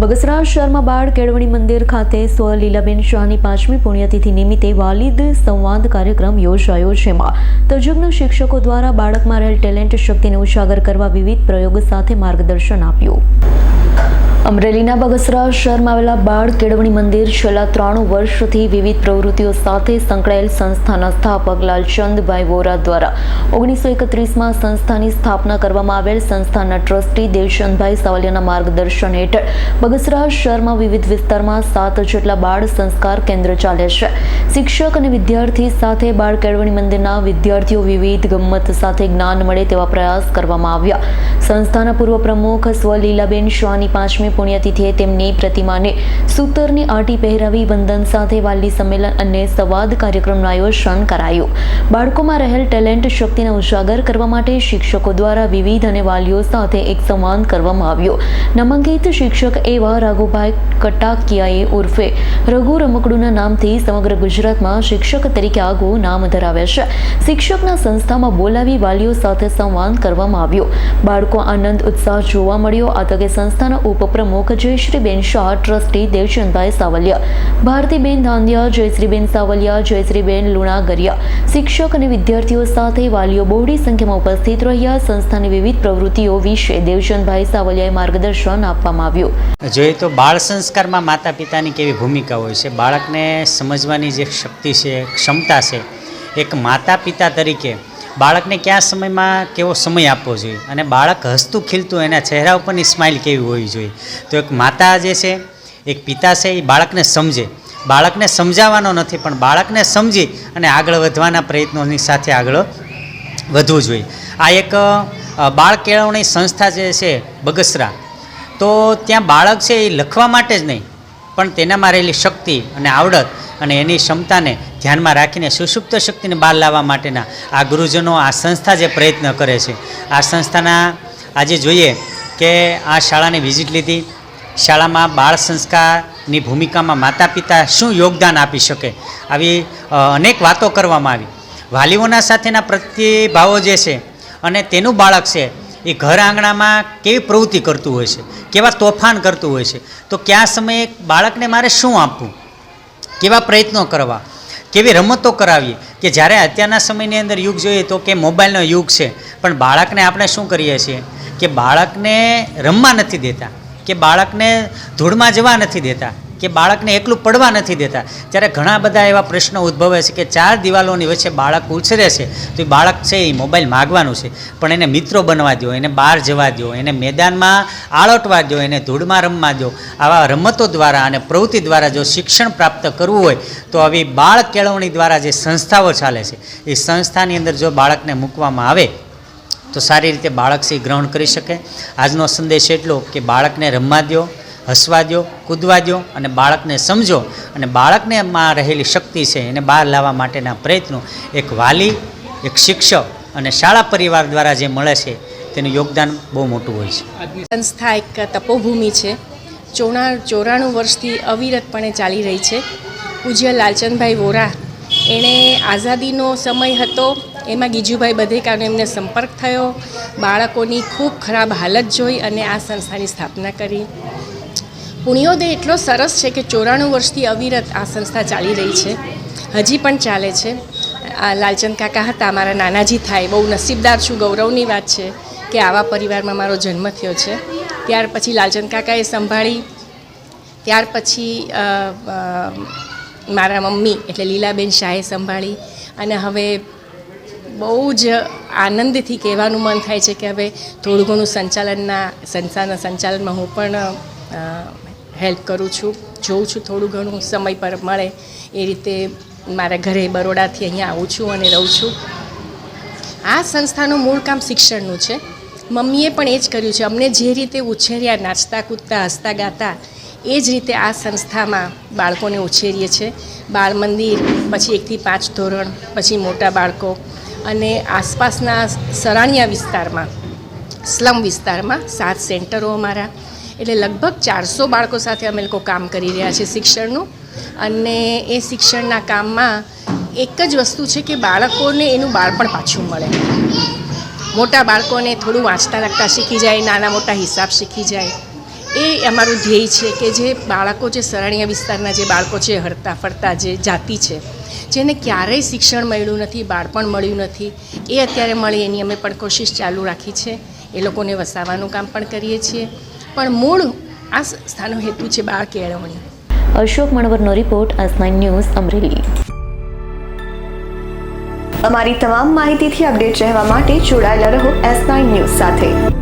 બગસરા શહેરમાં બાળ કેળવણી મંદિર ખાતે સ્વ લીલાબેન શાહની પાંચમી પુણ્યતિથિ નિમિત્તે વાલિદ સંવાદ કાર્યક્રમ યોજાયો જેમાં તજજ્ઞ શિક્ષકો દ્વારા બાળકમાં રહેલ ટેલેન્ટ શક્તિને ઉજાગર કરવા વિવિધ પ્રયોગ સાથે માર્ગદર્શન આપ્યું. અમરેલીના બગસરા શહેરમાં આવેલા બાળ કેળવણી મંદિર છેલ્લા ત્રણ વર્ષથી વિવિધ પ્રવૃત્તિઓ સાથે સંકળાયેલ સંસ્થાના સ્થાપક લાલચંદભાઈ વોરા દ્વારા. ઓગણીસો એકત્રીસમાં સંસ્થાની સ્થાપના કરવામાં આવેલ સંસ્થાના ટ્રસ્ટી દેવચંદભાઈ સાવલિયાના માર્ગદર્શન હેઠળ બગસરા શહેરમાં વિવિધ વિસ્તારમાં સાત જેટલા બાળ સંસ્કાર કેન્દ્ર ચાલે છે. શિક્ષક અને વિદ્યાર્થી સાથે બાળ કેળવણી મંદિરના વિદ્યાર્થીઓ વિવિધ ગમ્મત સાથે જ્ઞાન મળે તેવા પ્રયાસ કરવામાં આવ્યા. સંસ્થાના પૂર્વ પ્રમુખ સ્વ લીલાબેન શાહની પાંચમી પુણ્યતિથિએ તેમની પ્રતિમાને સૂતરની આટી પહેરાવી વંદન સાથે વાલી સંમેલન અને સંવાદ કાર્યક્રમનું આયોજન કરાયું. બાળકોમાં રહેલ ટેલેન્ટ, શક્તિને ઉજાગર કરવા માટે શિક્ષકો દ્વારા વિવિધ અને વાલીઓ સાથે એક સંવાદ કરવામાં આવ્યો. નામાંકિત શિક્ષક એવા રાઘુભાઈ કટાકિયાએ ઉર્ફે રઘુ રમકડુના નામથી સમગ્ર ગુજરાતમાં શિક્ષક તરીકે આગવું નામ ધરાવે છે. શિક્ષકના સંસ્થામાં બોલાવી વાલીઓ સાથે સંવાદ કરવામાં આવ્યો. બાળકો આનંદ, ઉત્સાહ જોવા મળ્યો. આ તકે સંસ્થાના ઉપપ્રમુખ જયશ્રીબેન શાહ, ટ્રસ્ટી દેવચંદભાઈ સાવલિયા. ભારતીબેન ધાંધિયા, જયશ્રીબેન સાવલિયા, જયશ્રીબેન લુણાગરિયા. શિક્ષક અને વિદ્યાર્થીઓ સાથે વાલીઓ બહોળી સંખ્યામાં ઉપસ્થિત રહ્યા. સંસ્થાની વિવિધ પ્રવૃત્તિઓ વિશે દેવચંદભાઈ સાવલિયાએ માર્ગદર્શન આપવામાં આવ્યું. જોઈએ તો બાળ સંસ્કારમાં માતા પિતાની કેવી ભૂમિકા હોય છે, બાળકને સમજવાની જે શક્તિ છે, ક્ષમતા છે, એક માતા પિતા તરીકે બાળકને કયા સમયમાં કેવો સમય આપવો જોઈએ? અને બાળક હસતું ખીલતું એના ચહેરા ઉપરની સ્માઇલ કેવી હોવી જોઈએ? તો એક માતા જે છે, એક પિતા છે, એ બાળકને સમજે. બાળકને સમજાવવાનો નથી, પણ બાળકને સમજી અને આગળ વધવાના પ્રયત્નોની સાથે આગળ વધવું જોઈએ. આ એક બાળ કેળવણી સંસ્થા જે છે, બગસરા. તો ત્યાં બાળક છે એ લખવા માટે જ નહીં, પણ તેનામાં રહેલી શક્તિ અને આવડત અને એની ક્ષમતાને ધ્યાનમાં રાખીને સુષુપ્ત શક્તિને બહાર લાવવા માટેના આ ગુરુજનો આ સંસ્થા જે પ્રયત્ન કરે છે. આ સંસ્થાના આજે જોઈએ કે આ શાળાની વિઝિટ લીધી. શાળામાં બાળ સંસ્કારની ભૂમિકામાં માતા પિતા શું યોગદાન આપી શકે આવી અનેક વાતો કરવામાં આવી. વાલીઓના સાથેના પ્રતિભાવો જે છે અને તેનું બાળક છે એ ઘર આંગણામાં કેવી પ્રવૃત્તિ કરતું હોય છે, કેવા તોફાન કરતું હોય છે, તો કયા સમયે બાળકને મારે શું આપવું? કેવા પ્રયત્નો કરવા, કેવી રમતો કરાવીએ કે જ્યારે અત્યારના સમયની અંદર યુગ જોઈએ તો કે મોબાઈલનો યુગ છે, પણ બાળકને આપણે શું કરીએ છીએ? કે બાળકને રમવા નથી દેતા, કે બાળકને ધૂળમાં જવા નથી દેતા કે બાળકને એકલું પડવા નથી દેતા. ત્યારે ઘણા બધા એવા પ્રશ્નો ઉદ્ભવે છે કે ચાર દિવાલોની વચ્ચે બાળક ઉછરે છે, તો એ બાળક છે એ મોબાઈલ માગવાનું છે. પણ એને મિત્રો બનવા દો એને બહાર જવા દો એને મેદાનમાં આળોટવા દો એને ધૂળમાં રમવા દો આવા રમતો દ્વારા અને પ્રવૃત્તિ દ્વારા જો શિક્ષણ પ્રાપ્ત કરવું હોય, તો આવી બાળ કેળવણી દ્વારા જે સંસ્થાઓ ચાલે છે, એ સંસ્થાની અંદર જો બાળકને મૂકવામાં આવે, તો સારી રીતે બાળક છે ગ્રહણ કરી શકે. આજનો સંદેશ એટલો કે બાળકને રમવા દો હસવા દો કૂદવા દો અને બાળકને સમજો. અને બાળકને માં રહેલી શક્તિ છે એને બહાર લાવવા માટેના પ્રયત્નો એક વાલી, એક શિક્ષક અને શાળા પરિવાર દ્વારા જે મળે છે તેનું યોગદાન બહુ મોટું હોય છે. સંસ્થા એક તપોભૂમિ છે. ચોણા, ચોરાણું વર્ષથી અવિરતપણે ચાલી રહી છે. પૂજ્ય લાલચંદભાઈ વોરા એણે આઝાદીનો સમય હતો. એમાં ગીજુભાઈ બધેકાનો એમને સંપર્ક થયો. બાળકોની ખૂબ ખરાબ હાલત જોઈ અને આ સંસ્થાની સ્થાપના કરી. પુણ્યોદય એટલો સરસ છે કે ચોરાણું વર્ષથી અવિરત આ સંસ્થા ચાલી રહી છે. હજી પણ ચાલે છે. આ લાલચંદ કાકા હતા, મારા નાનાજી થાય, બહુ નસીબદાર છું, ગૌરવની વાત છે કે આવા પરિવારમાં મારો જન્મ થયો છે. ત્યાર પછી લાલચંદ કાકાએ સંભાળી, ત્યાર પછી મારા મમ્મી એટલે લીલાબેન શાહે સંભાળી અને હવે બહુ જ આનંદથી કહેવાનું મન થાય છે કે હવે થોડું ઘણું સંચાલનના સંસ્થાના સંચાલનમાં હું પણ હેલ્પ કરું છું, જોઉં છું થોડું ઘણું સમય પર મળે એ રીતે મારા ઘરે બરોડાથી અહીંયા આવું છું અને રહું છું. આ સંસ્થાનું મૂળ કામ શિક્ષણનું છે. મમ્મીએ પણ એ જ કર્યું છે. અમને જે રીતે ઉછેર્યા નાચતા, કૂદતા, હસતા, ગાતા, એ જ રીતે આ સંસ્થામાં બાળકોને ઉછેરીએ છીએ બાળ મંદિર, પછી એકથી પાંચ ધોરણ, પછી મોટા બાળકો અને આસપાસના સરાણિયા વિસ્તારમાં, સ્લમ વિસ્તારમાં સાત સેન્ટરો અમારા. એટલે લગભગ ચારસો બાળકો સાથે અમે લોકો કામ કરી રહ્યા છીએ શિક્ષણનું. અને એ શિક્ષણના કામમાં એક જ વસ્તુ છે કે બાળકોને એનું બાળપણ પાછું મળે. મોટા બાળકોને થોડું વાંચતા લખતા શીખી જાય, નાના મોટા હિસાબ શીખી જાય. એ અમારું ધ્યેય છે કે જે બાળકો જે સરાણીયા વિસ્તારના જે બાળકો છે, હરતા ફરતા જે જાતિ છે, જેને ક્યારેય શિક્ષણ મળ્યું નથી, બાળપણ મળ્યું નથી, એ અત્યારે મળી એની અમે પણ કોશિશ ચાલુ રાખી છે. એ લોકોને વસાવવાનું કામ પણ કરીએ છીએ. પણ મૂળ આ સંસ્થાનો હેતુ છે બાળ કેળવણી. Ashok મણવરનો report S nine news Amreli. અમારી તમામ માહિતીથી અપડેટ રહેવા માટે જોડાયેલા રહો એસ નાઇન ન્યૂઝ સાથે.